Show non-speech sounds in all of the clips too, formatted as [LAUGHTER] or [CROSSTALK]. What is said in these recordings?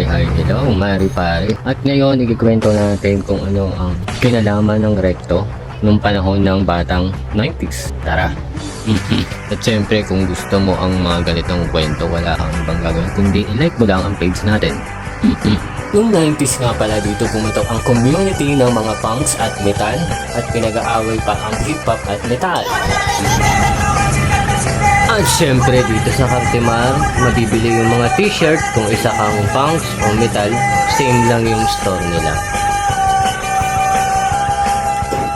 Hi, hi, hello, Mari Pare. At ngayon, ikikwento natin kung ano ang kinalaman ng rekto nung panahon ng batang 90s. Tara! [LAUGHS] At syempre, kung gusto mo ang mga ganitong kwento, wala kang ibang gagawin, kundi i-like mo lang ang page natin. [LAUGHS] Yung 90s nga pala dito pumatok ang community ng mga punks at metal at pinag-aaway pa ang hip-hop at metal. [LAUGHS] At syempre dito sa Cartimar, mabibili yung mga t-shirt kung isa kang punks o metal, same lang yung store nila.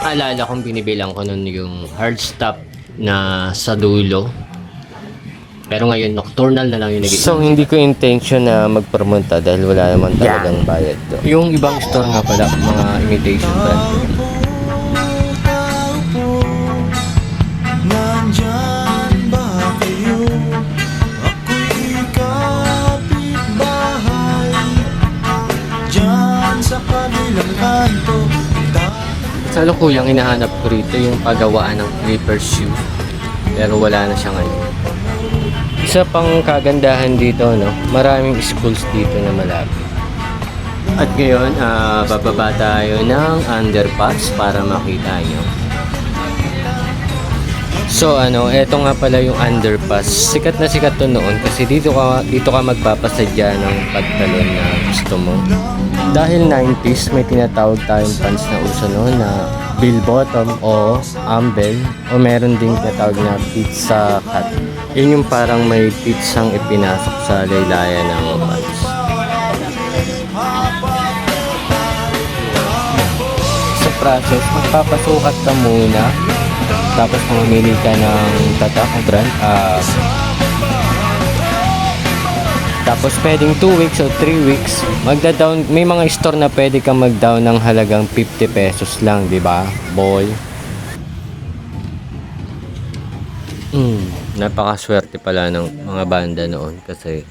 Alala kong binibilang ko nun yung hard stop na sa dulo. Pero ngayon, nocturnal na lang yung naging. So, hindi ko intention na magpromonta dahil wala naman talagang bayad do. Yung ibang store nga pala, mga imitation brand. Sa lukuyang hinahanap ko rito yung paggawaan ng Clipper shoe. Pero wala na siya ngayon. Isa pang kagandahan dito, no? Maraming schools dito na malapit. At ngayon, ah, bababa tayo ng underpass para makita nyo. So ano, eto nga pala yung underpass. Sikat na sikat to noon kasi dito ka dito ka magpapasadya ng pagtalon na gusto mo. Dahil 90s may tinatawag tayong pants na uso noon na bill bottom o umbrel o meron ding tinatawag na pizza cut. Yun yung parang may pizzang ipinasok sa laylayan ng pants. Sa process, magpapasukat ka muna tapos pumili ka ng tatak brand. ah tapos pwedeng 2 weeks o 3 weeks, magda-down, may mga store na pwede kang mag-down ng halagang 50 pesos lang, di ba? Boy. Mm, napakaswerte pala ng mga banda noon kasi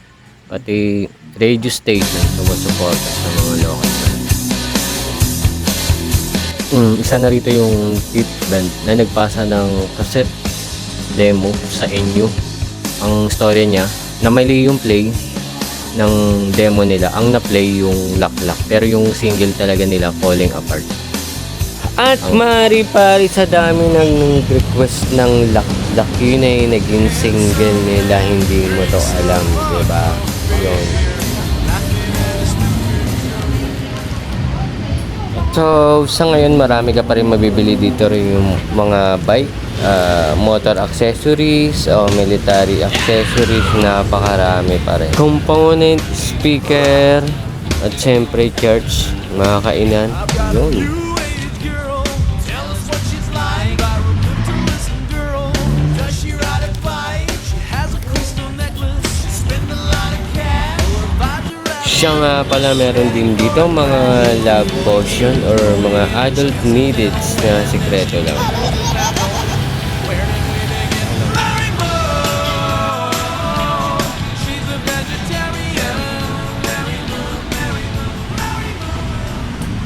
pati radio station sumusuporta sa mga local Mm, isa na rito yung tip band na nagpasa ng cassette demo sa inyo. Ang story niya, na mali yung play ng demo nila. Ang na-play yung Lock. Pero yung single talaga nila, Falling Apart. At mari pari sa dami ng request ng Lock, yun ay naging single nila. Hindi mo to alam, di ba? Yun. So, sa ngayon marami ka pa rin mabibili dito rin yung mga bike, ah, motor accessories o military accessories, napakarami pa rin. Component, speaker, at syempre church, mga kainan. Yun. Siya nga pala meron din dito mga love potion or mga adult needs na sikreto lang.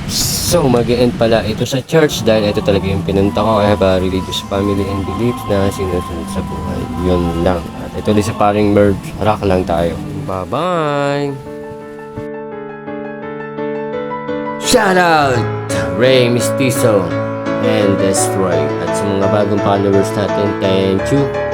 So, mag end pala ito sa church dahil ito talaga yung pinunta ko. I have a religious family and beliefs na sinusunod sa buhay. Yun lang. At ito ulit sa paring merge. Rock lang tayo. Bye-bye! Shout out! Ray Mistizo and Destroy. At sa mga bagong followers natin, thank you.